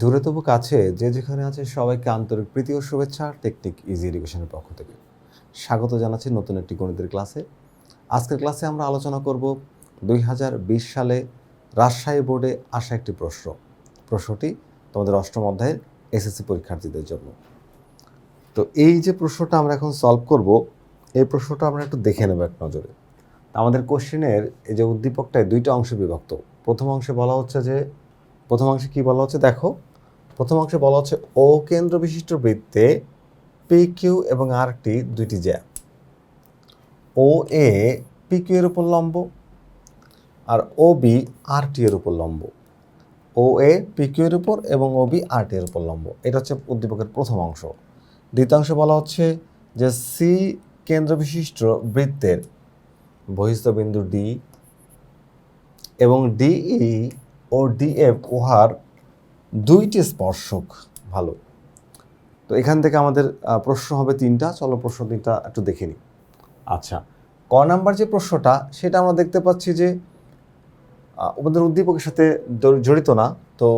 দূরে তবু কাছে যে যেখানে আছে সবাইকে আন্তরিক প্রীতি ও শুভেচ্ছা টেকনিক ইজি এডুকেশনের পক্ষ থেকে। স্বাগত জানাচ্ছি নতুন একটি গণিতের ক্লাসে। আজকের ক্লাসে আমরা আলোচনা করব দুই হাজার বিশ সালে রাজশাহী বোর্ডে আসা একটি প্রশ্ন। প্রশ্নটি তোমাদের অষ্টম অধ্যায়ের এসএসসি পরীক্ষার্থীদের জন্য। তো এই যে প্রশ্নটা আমরা এখন সলভ করব, এই প্রশ্নটা আমরা একটু দেখে নেব এক নজরে। আমাদের কোশ্চেনের এই যে উদ্দীপকটায় দুইটা অংশে বিভক্ত। প্রথম অংশে বলা হচ্ছে যে, প্রথম অংশে কি বলা হচ্ছে? দেখো প্রথম অংশে বলা হচ্ছে ও কেন্দ্র বিশিষ্ট বৃত্তে পি কিউ এবং আর টি দুইটি জ্যা। ও এ পি কিউ এর উপর লম্ব আর ও বি আর টি এর উপর লম্ব। ও এ পি কিউ এর উপর এবং ও বি আর টি এর উপর লম্ব। এটা হচ্ছে উদ্দীপকের প্রথম অংশ। দ্বিতীয় অংশে বলা হচ্ছে যে সি কেন্দ্র বিশিষ্ট বৃত্তের বহিস্থ বিন্দু ডি এবং ডিই ও ডিএফ উহার দুইটি স্পর্শক ভালো। তো এখান থেকে আমাদের প্রশ্ন হবে তিনটা। চলো প্রশ্ন তিনটা একটু দেখে নিই। আচ্ছা ক নাম্বার যে প্রশ্নটা, সেটা আমরা দেখতে পাচ্ছি যে আমাদের উদ্দীপকের সাথে জড়িত না। তো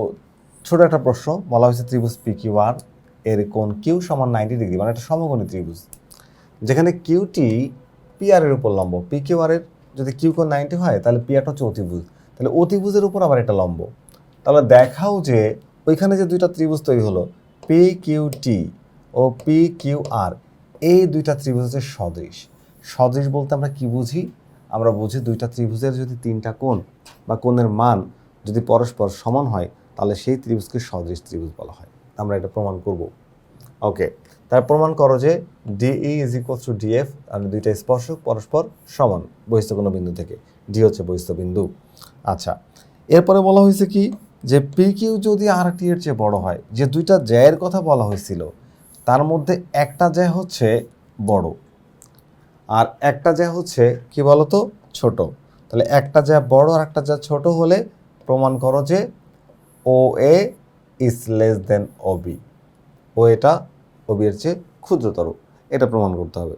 ছোট একটা প্রশ্ন, বলা হয়েছে ত্রিভুজ পি কিউ আর এর কোণ কিউ সমান নাইনটি ডিগ্রি মানে একটা সমকোণী ত্রিভুজ। যেখানে কিউটি পি আর এর উপর লম্ব। পি কিউ আর এর যদি কিউ কোণ নাইনটি হয়, তাহলে পি আরটা হচ্ছে অতিভুজ। তাহলে অতিভুজের উপর আবার এটা লম্ব। তাহলে দেখাও যে ওইখানে যে দুইটা ত্রিভুজ তৈরি হলো পি কিউ টি ও পি কিউ আর এই দুইটা ত্রিভুজ হচ্ছে সদৃশ। সদৃশ বলতে আমরা কি বুঝি? আমরা বুঝি দুইটা ত্রিভুজের যদি তিনটা কোণ বা কোণের মান যদি পরস্পর সমান হয়, তাহলে সেই ত্রিভুজকে সদৃশ ত্রিভুজ বলা হয়। আমরা এটা প্রমাণ করব। ওকে, তার প্রমাণ করো যে DE is equal to DF আর দুইটা স্পর্শক পরস্পর সমান বহিস্থ কোনো বিন্দু থেকে। ডি হচ্ছে বহিস্থ বিন্দু। আচ্ছা এরপরে বলা হয়েছে কি? যে পি কিউ যদি আর টি এর চেয়ে বড় হয়, যে দুইটা জ্যায়ের কথা বলা হয়েছিল, তার মধ্যে একটা জ্যা হচ্ছে বড়। আর একটা জ্যা হচ্ছে কি বলতো? ছোট। তাহলে একটা জ্যা বড় আর একটা জ্যা ছোট হলে প্রমাণ করো যে O A is less than O B O এটা ও বি এর চেয়ে ক্ষুদ্রতর। এটা প্রমাণ করতে হবে।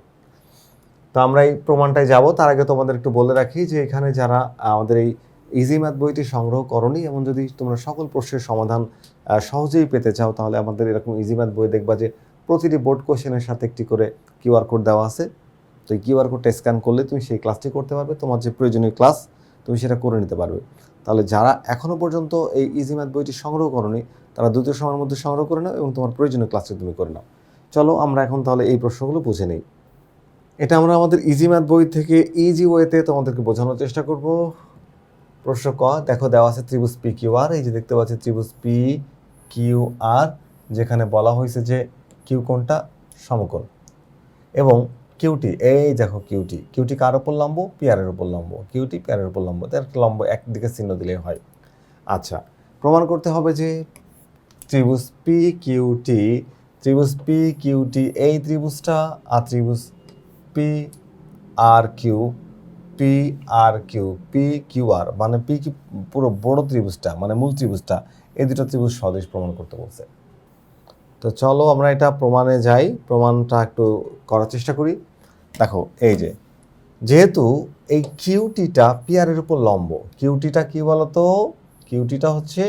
তো আমরা এই প্রমাণটায় যাব। তার আগে তোমাদের একটু বলে রাখি যে এখানে যারা আমাদের এই ইজি ম্যাথ বইটি সংগ্রহ করনি। এমন যদি তোমরা সকল প্রশ্নের সমাধান সহজেই পেতে চাও, তাহলে আমাদের এরকম ইজি ম্যাথ বই দেখবা যে প্রতিটি বোর্ড কোশ্চেনের সাথে একটি করে কিউআর কোড দেওয়া আছে। তো এই কিউআর কোডটা স্ক্যান করলে তুমি সেই ক্লাসটি করতে পারবে। তোমার যে প্রয়োজনীয় ক্লাস, তুমি সেটা করে নিতে পারবে। তাহলে যারা এখনও পর্যন্ত এই ইজি ম্যাথ বইটি সংগ্রহ করনি, তারা দ্রুত সময়ের মধ্যে সংগ্রহ করে নাও এবং তোমার প্রয়োজনীয় ক্লাসটি তুমি করে নাও। চলো আমরা এখন তাহলে এই প্রশ্নগুলো বুঝে নিই। এটা আমরা আমাদের ইজি ম্যাথ বই থেকে ইজি ওয়েতে তোমাদেরকে বোঝানোর চেষ্টা করব। প্রশ্ন ক, দেখো দেওয়া আছে ত্রিভুজ পি কিউ আর এই যে দেখতে পাচ্ছি ত্রিভুজ পি কিউ আর যেখানে বলা হয়েছে যে কিউ কোনটা? সমকোণ। এবং কিউটি এই দেখো কিউটি কিউটি কার ওপর লম্ব? পিয়ারের উপর লম্ব। কিউটি পিয়ারের উপর লম্ব। তার লম্ব একদিকে চিহ্ন দিলে হয়। আচ্ছা প্রমাণ করতে হবে যে ত্রিভুজ পি কিউটি ত্রিভুজ পি কিউটি এই ত্রিভুজটা আর ত্রিভুজ P R Q P R Q P Q R মানে পি কি পুরো বড় ত্রিভুজটা মানে মূল ত্রিভুজটা, এই দুটো ত্রিভুজ সদৃশ প্রমাণ করতে বলছে। তো চলো আমরা এটা প্রমাণে যাই, প্রমাণটা একটু করার চেষ্টা করি। দেখো, এই যে, যেহেতু এই কিউটিটা পি আর এর উপর লম্ব কিউটিটা কি বলতো? কিউটিটা হচ্ছে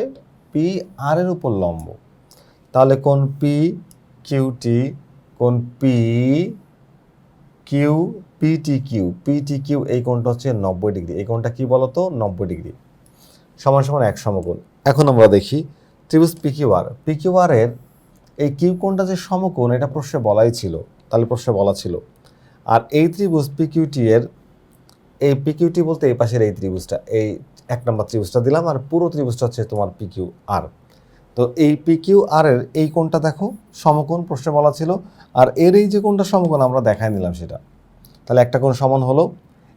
পি আর এর উপর লম্ব। তাহলে কোন পি কিউটি কোন P Q PT Q PT Q এই কোণটা হচ্ছে নব্বই ডিগ্রি। এই কোণটা কি বলতো? নব্বই ডিগ্রি। সমান সমান এক সমকোণ। এখন আমরা দেখি ত্রিভুজ পিকিউ আর পিকিউ আর এর এই কিউ কোণটা যে সমকোণ, এটা প্রশ্নে বলাই ছিল, তাহলে প্রশ্নে বলা ছিল। আর এই ত্রিভুজ পিকিউটি এর, এই পিকিউটি বলতে এই পাশের এই ত্রিভুজটা, এই এক নম্বর ত্রিভুজটা দিলাম, আর পুরো ত্রিভুজটা হচ্ছে তোমার পিকিউ আর তো এই পিকিউ আর এর এই কোণটা দেখো, সমকোণ প্রশ্নে বলা ছিল, আর এর এই যে কোণটা সমকোণ, আমরা দেখাই নিলাম সেটা। তাহলে একটা কোণ সমান হলো।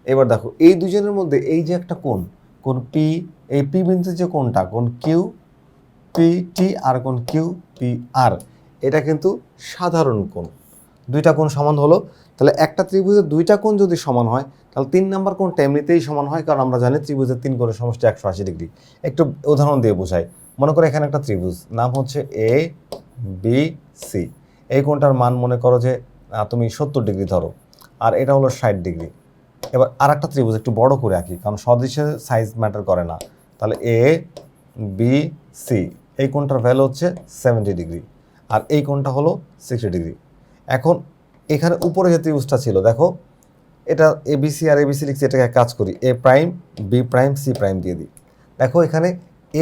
এবার দেখো, এই দুজনের মধ্যে এই যে একটা কোণ কোন পি এই পি বিন্দুর যে কোণটা কোন কিউ পি টি আর কোন কিউ পি আর এটা কিন্তু সাধারণ কোণ। দুইটা কোণ সমান হলো। তাহলে একটা ত্রিভুজের দুইটা কোণ যদি সমান হয়, তাহলে তিন নাম্বার কোণটা এমনিতেই সমান হয়, কারণ আমরা জানি ত্রিভুজের তিন কোণের সমষ্টি একশো আশি ডিগ্রি। একটু উদাহরণ দিয়ে বোঝাই। মনে করো এখানে একটা ত্রিভুজ, নাম হচ্ছে এ বি সি এই কোণটার মান মনে করো যে তুমি সত্তর ডিগ্রি ধরো। আর এটা হলো ষাট ডিগ্রি। এবার আর একটা ত্রিভুজ একটু বড় করে আঁকি, কারণ সদৃশের সাইজ ম্যাটার করে না। তাহলে এ বি সি এই কোণটার ভ্যালু হচ্ছে সেভেন্টি ডিগ্রি। আর এই কোণটা হলো সিক্সটি ডিগ্রি। এখন এখানে উপরে যে ত্রিভুজটা ছিল, দেখো, এটা এবিসি আর এবিসি লিখছি, এটাকে কাজ করি। A prime B prime C prime দিয়ে দিই। দেখো এখানে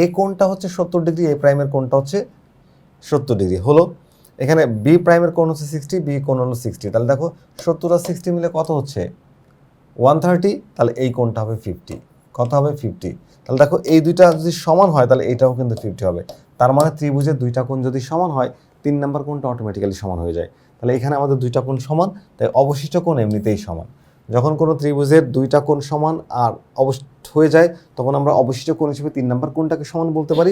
এ কোণটা হচ্ছে সত্তর ডিগ্রি এ প্রাইমের কোণটা হচ্ছে সত্তর ডিগ্রি। হলো এখানে বি প্রাইমের কোণ হচ্ছে সিক্সটি বি কোণ হলো সিক্সটি তাহলে দেখো সত্তর আর সিক্সটি মিলে কত হচ্ছে? ওয়ান থার্টি তাহলে এই কোণটা হবে ফিফটি কত হবে ফিফটি তাহলে দেখো এই দুইটা যদি সমান হয়, তাহলে এটাও কিন্তু ফিফটি হবে। তার মানে ত্রিভুজের দুইটা কোণ যদি সমান হয়, তিন নাম্বার কোণটা অটোমেটিক্যালি সমান হয়ে যায়। তাহলে এখানে আমাদের দুইটা কোণ সমান, তাই অবশিষ্ট কোণ এমনিতেই সমান। যখন কোনো ত্রিভুজের দুইটা কোণ সমান আর অবশ হয়ে যায়, তখন আমরা অবশিষ্ট কোণ হিসেবে তিন নাম্বার কোণটাকে সমান বলতে পারি।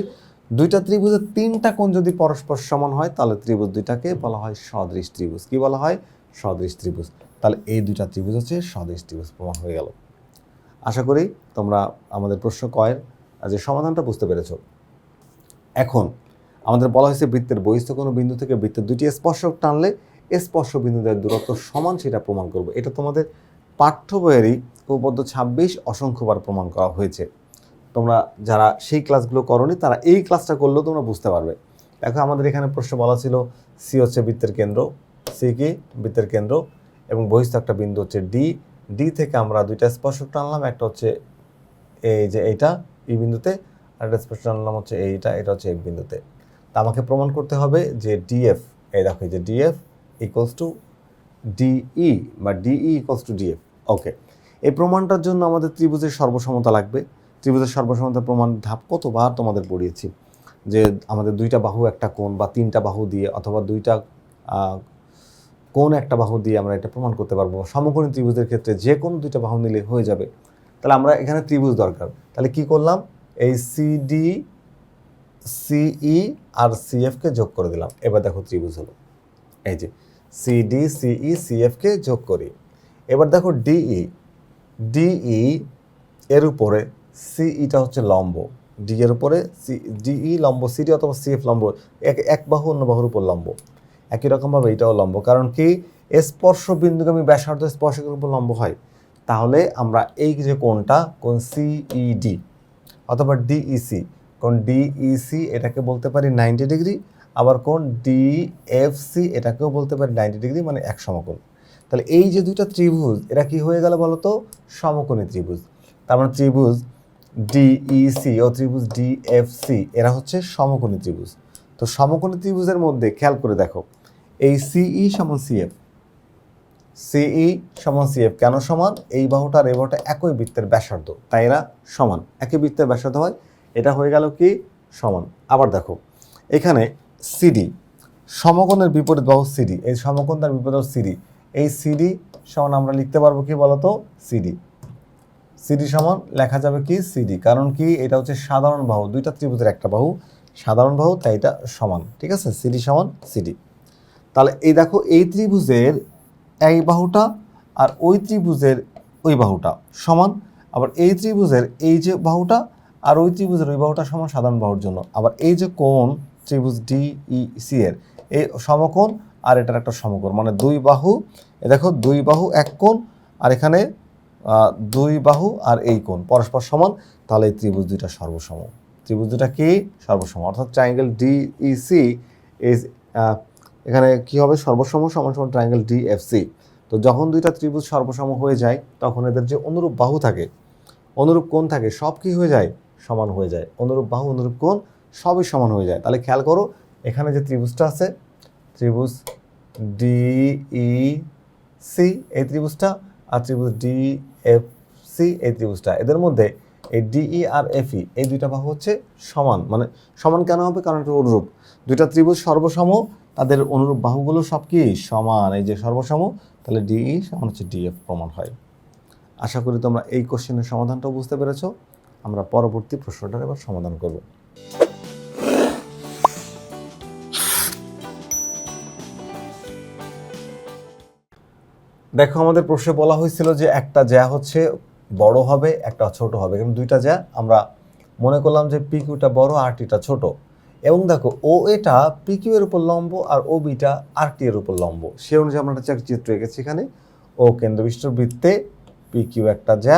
দুইটা ত্রিভুজের তিনটা কোণ যদি পরস্পর সমান হয়, তাহলে ত্রিভুজ দুইটাকে বলা হয় সদৃশ ত্রিভুজ। কি বলা হয়? সদৃশ ত্রিভুজ। তাহলে এই দুইটা ত্রিভুজ হচ্ছে সদৃশ ত্রিভুজ, প্রমাণ হয়ে গেল। আশা করি তোমরা আমাদের প্রশ্ন কয়ের যে সমাধানটা বুঝতে পেরেছ। এখন আমাদের বলা হয়েছে বৃত্তের বহিস্থ কোনো বিন্দু থেকে বৃত্তের দুটি স্পর্শক টানলে স্পর্শ বিন্দুদের দূরত্ব সমান সেটা প্রমাণ করব। এটা তোমাদের পাঠ্য বইয়েরই উপপাদ্য ছাব্বিশ অসংখ্যবার প্রমাণ করা হয়েছে। তোমরা যারা সেই ক্লাসগুলো করনি, তারা এই ক্লাসটা করলেও তোমরা বুঝতে পারবে। দেখো আমাদের এখানে প্রশ্ন বলা ছিল সি হচ্ছে বৃত্তের কেন্দ্র সি কি? বৃত্তের কেন্দ্র। এবং বহিস্থ একটা বিন্দু হচ্ছে ডি ডি থেকে আমরা দুইটা স্পর্শক টানলাম, একটা হচ্ছে এই যে এইটা, এই বিন্দুতে, আর একটা স্পর্শক টানলাম হচ্ছে এইটা, এটা হচ্ছে এই বিন্দুতে। তা আমাকে প্রমাণ করতে হবে যে ডিএফ এই দেখো যে ডিএফ ইকুয়ালস টু ডিই বা DE equals to DF okay এই প্রমাণটার জন্য আমাদের ত্রিভুজের সর্বসমতা লাগবে। ত্রিভুজের সর্বসমতা প্রমাণ ধাপ কতবার তোমাদের পড়িয়েছি? যে আমাদের দুইটা বাহু, একটা কোণ বা তিনটা বাহু দিয়ে অথবা দুইটা কোন একটা বাহু দিয়ে আমরা এটা প্রমাণ করতে পারব। সমকোণী ত্রিভুজের ক্ষেত্রে যে কোনো দুইটা বাহু নিলে হয়ে যাবে, তাহলে আমরা এখানে ত্রিভুজ দরকার। তাহলে কি করলাম? এই সিডি সিই আর সিএফকে যোগ করে দিলাম। এবার দেখো ত্রিভুজ হলো। এই যে সিডি সিই সিএফকে যোগ করি। এবার দেখো ডিই ডিই এর উপরে সিইটা হচ্ছে লম্ব। ডি এর উপরে সি ডিই লম্ব সিডি অথবা সিএফ লম্ব, এক এক বাহু, অন্য বাহুর উপর লম্ব। একই রকমভাবে এটাও লম্ব। কারণ কি? স্পর্শ বিন্দুগামী ব্যাসার্ধ স্পর্শকের উপর লম্ব হয়। তাহলে আমরা এই যে কোনটা কোন সিইডি অথবা ডিইসি কোণ ডিইসি এটাকে বলতে পারি নাইনটি ডিগ্রি আবার কোণ ডিএফসি এটাকেও বলতে পারি নাইনটি ডিগ্রি মানে এক সমকোণ। তাহলে এই যে দুইটা ত্রিভুজ, এরা কি হয়ে গেল বলো তো সমকোণী ত্রিভুজ। তার মানে ত্রিভুজ ডিইসি ও ত্রিভুজ ডিএফসি এরা হচ্ছে সমকোণী ত্রিভুজ। তো সমকোণী ত্রিভুজের মধ্যে খেয়াল করে দেখো, এই সিই সমান সিএফ সিই সমান সিএফ কেন সমান? এই বাহুটা আর এই বাহুটা একই বৃত্তের ব্যাসার্ধ, তাই এরা সমান। একই বৃত্তের ব্যাসার্ধ হয়, এটা হয়ে গেল কি? সমান। আবার দেখো, এখানে সিডি সমকোণের বিপরীত বাহু সিডি এই সমকোণ তার বিপরীত সিডি এই সিডি সমান আমরা লিখতে পারব কি বলতো? সিডি সিডি সমান লেখা যাবে কি সিডি কারণ কি এটা হচ্ছে সাধারণ বাহু, দুইটা ত্রিভুজের একটা বাহু, সাধারণ বাহু, তাই এটা সমান, ঠিক আছে? সিডি সমান সিডি তাহলে এই দেখো, এই ত্রিভুজের এই বাহুটা আর ওই ত্রিভুজের ওই বাহুটা সমান, আবার এই ত্রিভুজের এই যে বাহুটা আর ওই ত্রিভুজের ওই বাহুটা সমান সাধারণ বাহুর জন্য। আবার এই যে কোণ, ত্রিভুজ ডি ই সি এর, এই সমকোণ আর এটার একটা সমকোণ মানে দুই বাহু, এ দেখো, দুই বাহু এক কোণ, আর এখানে দুই বাহু আর এই কোণ, পরস্পর সমান, তাহলে এই ত্রিভুজ দুইটা সর্বসম। ত্রিভুজ দুটা কি? সর্বসম। অর্থাৎ ট্রায়াঙ্গেল ডিইসি ইজ এখানে কি হবে? সর্বসম সমান সমান ট্রায়াঙ্গেল ডিএফসি তো যখন দুইটা ত্রিভুজ সর্বসম হয়ে যায়, তখন এদের যে অনুরূপ বাহু থাকে, অনুরূপ কোণ থাকে, সব কি হয়ে যায়? সমান হয়ে যায়। অনুরূপ বাহু, অনুরূপ কোণ, সবই সমান হয়ে যায়। তাহলে খেয়াল করো, এখানে যে ত্রিভুজটা আছে, ত্রিভুজ ডিই সি এই ত্রিভুজটা, আর ত্রিভুজ ডি এফ সি এই ত্রিভুজটা। এদের মধ্যে এই ডিই আর এফই এই দুইটা বাহু হচ্ছে সমান। মানে সমান কেন হবে? কারণ এটা অনুরূপ। দুইটা ত্রিভুজ সর্বসম, তাদের অনুরূপ বাহুগুলো সব কি? সমান। এই যে সর্বসম, তাহলে ডিই সমান হচ্ছে ডিএফ প্রমাণ হয়। আশা করি তোমরা এই কোশ্চেনের সমাধানটাও বুঝতে পেরেছ। আমরা পরবর্তী প্রশ্নটার এবার সমাধান করব। দেখো, আমাদের প্রশ্নে বলা হয়েছিল যে একটা জ্যা হচ্ছে বড় হবে, একটা ছোট হবে। এবং দুইটা জ্যা আমরা মনে করলাম যে পিকিউটা বড় আর টিটা ছোট। এবং দেখো ও এটা পিকিউ এর উপর লম্ব আর ও বিটা আর টি এর উপর লম্ব। সে অনুযায়ী আমরা একটা চিত্র এঁকেছি এখানে। ও কেন্দ্রবিষ্ট বৃত্তে পিকিউ একটা জ্যা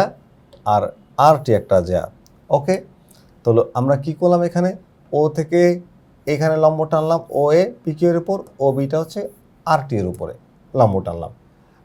আর আর টি একটা জ্যা। ওকে? তো আমরা কি করলাম এখানে? ও থেকে এখানে লম্ব টানলাম ও এ পিকিউ এর উপর ও বিটা হচ্ছে আর টি এর উপরে লম্ব টানলাম।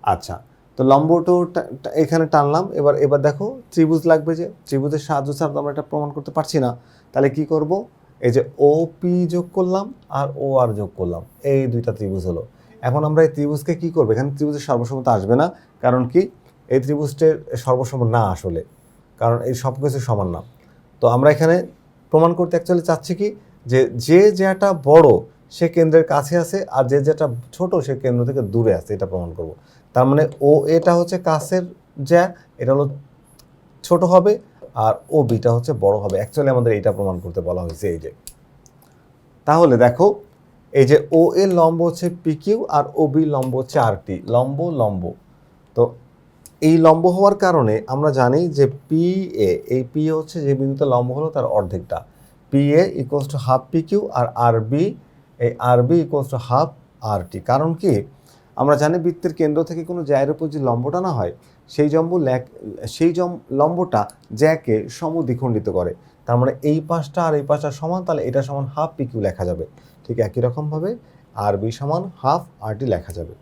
আচ্ছা তো লম্বটো এখানে টানলাম। এবার এবার দেখো, ত্রিভুজ লাগবে যে, ত্রিভুজের সাহায্য ছাড়া আমরা এটা প্রমাণ করতে পারছি না। তাহলে কি করব? এই যে ও পি যোগ করলাম আর ও আর যোগ করলাম। এই দুইটা ত্রিভুজ হলো। এখন আমরা এই ত্রিভুজকে কি করব? এখানে ত্রিভুজের সর্বসমতা আসবে না। কারণ কি? এই ত্রিভুজটির সর্বসম না আসলে। কারণ এই সব কিছু সমান না। তো আমরা এখানে প্রমাণ করতে অ্যাকচুয়ালি চাচ্ছি কি? যে যে, যেটা বড় সে কেন্দ্রের কাছে আছে আর যে যেটা ছোট সে কেন্দ্র থেকে দূরে আছে, এটা প্রমাণ করব। তার মানে ও এটা হচ্ছে কাছের যা, এটা হলো ছোট হবে আর ও বিটা হচ্ছে বড় হবে। অ্যাকচুয়ালি আমাদের এটা প্রমাণ করতে বলা হয়েছে এই যে। তাহলে দেখো, এই যে ও এর লম্ব হচ্ছে পিকিউ আর ও বি লম্ব হচ্ছে আর টি লম্ব লম্ব। তো এই লম্ব হওয়ার কারণে আমরা জানি যে পি এ এই পি হচ্ছে যে বিন্দুতে লম্ব হলো তার অর্ধেকটা। P A equals to half P Q R R B এই R B equals to half R T কারণ কি? আমরা জানি বৃত্তের কেন্দ্র থেকে কোনো জায়ের উপর যে লম্বটা না হয়, সেই জম্ব ল্যাক সেই জম লম্বটা জ্যাকে সমদ্বিখণ্ডিত করে। তার মানে এই পাশটা আর এই পাশটা সমান, তাহলে এটা সমান হাফ পি কিউ লেখা যাবে। ঠিক একই রকমভাবে আর বি সমান হাফ আর টি লেখা যাবে।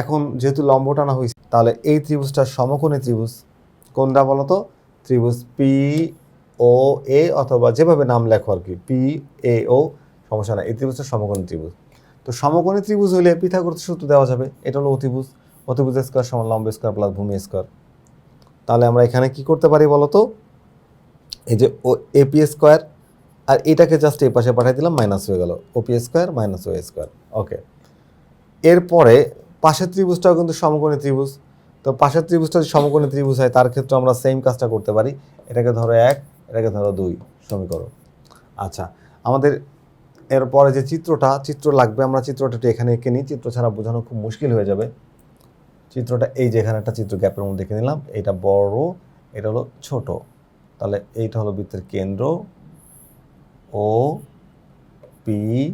এখন যেহেতু লম্ব টানা হয়েছে, তাহলে এই ত্রিভুজটার সমকোণী ত্রিভুজ। কোনটা বলো তো? ত্রিভুজ পি ও এ অথবা যেভাবে নাম লেখো আর কি পি এ ও সমস্যা না এই ত্রিভুজটা সমকোণী ত্রিভুজ। তো সমকোণী ত্রিভুজ হলে পিথাগোরাস সূত্র দেওয়া যাবে। এটা হলো অতিভুজ। অতিভুজ স্কোয়ার সমান লম্ব স্কোয়ার প্লাস ভূমি স্কোয়ার তাহলে আমরা এখানে কি করতে পারি বলো তো এই যে ও এপি স্কোয়ার আর এটাকে জাস্ট এই পাশে পাঠিয়ে দিলাম মাইনাস হয়ে গেল। OP square minus O square okay এরপরে পাশের ত্রিভুজটাও কিন্তু সমকোণী ত্রিভুজ। তো পাশের ত্রিভুজটা যদি সমকোণী ত্রিভুজ হয়, তার ক্ষেত্রে আমরা সেম কাজটা করতে পারি। এটাকে ধরো এক, এটাকে ধরো দুই সমীকরণ। আচ্ছা আমাদের এরপরে যে চিত্রটা, চিত্র লাগবে, আমরা চিত্রটা একটু এখানে এঁকে নিই। চিত্র ছাড়া বোঝানো খুব মুশকিল হয়ে যাবে। চিত্রটা এই যে এখানে একটা চিত্র গ্যাপের মধ্যে এঁকে নিলাম। এটা বড়, এটা হলো ছোট। তাহলে এইটা হলো বৃত্তের কেন্দ্র। O, P,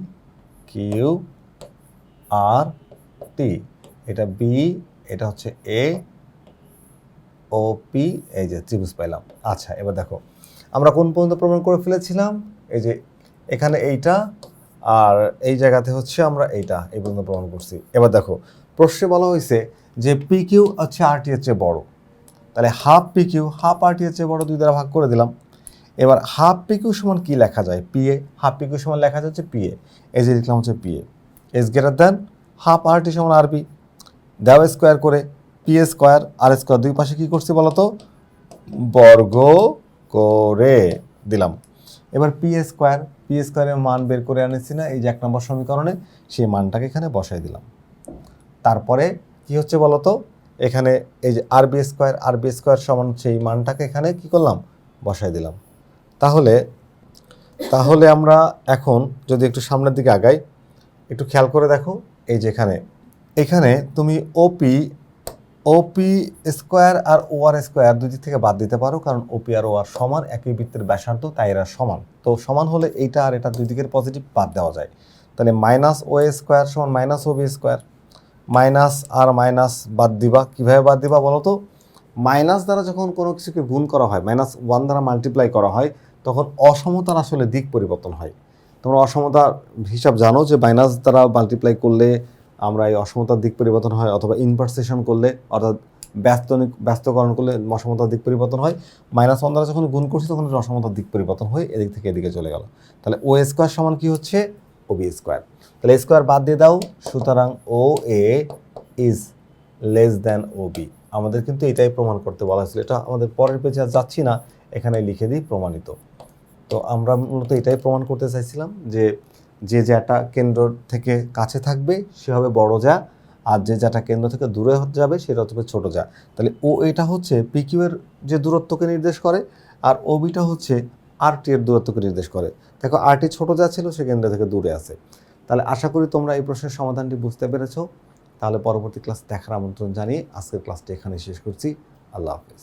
Q, R, T. এটা বি, এটা হচ্ছে এ। ও, পি, এই যে ত্রিভুজ পাইলাম। আচ্ছা এবার দেখো। আমরা কোন পর্যন্ত প্রমাণ করে ফেলেছিলাম? এই যে এখানে এইটা আর এই জায়গাতে হচ্ছে আমরা এইটা এই পর্যন্ত প্রমাণ করছি। এবার দেখো, প্রশ্নে বলা হয়েছে যে পি কিউ হচ্ছে আর টি চেয়ে বড়। তাহলে half P Q half R T এর চেয়ে বড় দুই দ্বারা ভাগ করে দিলাম। এবার হাফ পি কিউ সমান কী লেখা যায়? P A half P Q সমান লেখা যাচ্ছে পি এ এই যে লিখলাম হচ্ছে P A is greater than half R T সমান আর বি দেওয়া স্কোয়ার করে P A square R square দুই পাশে কী করছি বলো তো বর্গ করে দিলাম। এবার পি স্কোয়ার পি স্কোয়ারের মান বের করে আনেছি না, এই যে এক নম্বর সমীকরণে, সেই মানটাকে এখানে বসাই দিলাম। তারপরে কি হচ্ছে বলো তো এখানে এই যে R B square R B square সমান সেই মানটাকে এখানে কি করলাম? বসাই দিলাম। তাহলে তাহলে আমরা এখন যদি একটু সামনের দিকে আগাই, একটু খেয়াল করে দেখো, এই যে এখানে। এখানে তুমি ওপি ওপি স্কোয়ার আর ও আর স্কোয়ার দুই দিক থেকে বাদ দিতে পারো, কারণ ওপি আর ও আর সমান, একই বৃত্তের ব্যাসার্ধ, তাই এরা সমান। তো সমান হলে এইটা আর এটা দুই দিকের পজিটিভ বাদ দেওয়া যায়। তাহলে মাইনাস ও স্কোয়ার সমান minus O B square minus R minus বাদ দিবা। কীভাবে বাদ দিবা বলো তো? মাইনাস দ্বারা যখন কোনো কিছুকে গুণ করা হয় মাইনাস ওয়ান দ্বারা মাল্টিপ্লাই করা হয়, তখন অসমতার আসলে দিক পরিবর্তন হয়। তোমরা অসমতার হিসাব জানো যে মাইনাস দ্বারা মাল্টিপ্লাই করলে আমরা এই অসমতার দিক পরিবর্তন হয় অথবা ইনভার্সেশন করলে, অর্থাৎ ব্যস্ত ব্যস্তকরণ করলে অসমতার দিক পরিবর্তন হয়। মাইনাস ওয়ান দ্বারা যখন গুণ করছি, তখন অসমতার দিক পরিবর্তন হয়ে এদিক থেকে এদিকে চলে গেল। তাহলে ও স্কোয়ার সমান কি হচ্ছে? ও বি স্কোয়ার তাহলে স্কোয়ার বাদ দিয়ে দাও, সুতরাং O A is less than O B আমাদের কিন্তু এটাই প্রমাণ করতে বলা হয়েছিল। এটা আমাদের পরের পেজে আর যাচ্ছি না, এখানে লিখে দিই প্রমাণিত। তো আমরা মূলত এটাই প্রমাণ করতে চাইছিলাম যে যে জ্যাটা কেন্দ্র থেকে কাছে থাকবে, সে হবে বড় যা আর যে জ্যাটা কেন্দ্র থেকে দূরে যাবে, সেটা হবে ছোট যা তাহলে ও এটা হচ্ছে পিকিউ এর যে দূরত্বকে নির্দেশ করে, আর ও বিটা হচ্ছে আর টি এর দূরত্বকে নির্দেশ করে। দেখো আর টি ছোট যা ছিল, সে কেন্দ্র থেকে দূরে আছে। তাহলে আশা করি তোমরা এই প্রশ্নের সমাধানটি বুঝতে পেরেছ। তাহলে পরবর্তী ক্লাস দেখার আমন্ত্রণ জানিয়ে আজকের ক্লাসটি এখানে শেষ করছি। আল্লাহ হাফেজ।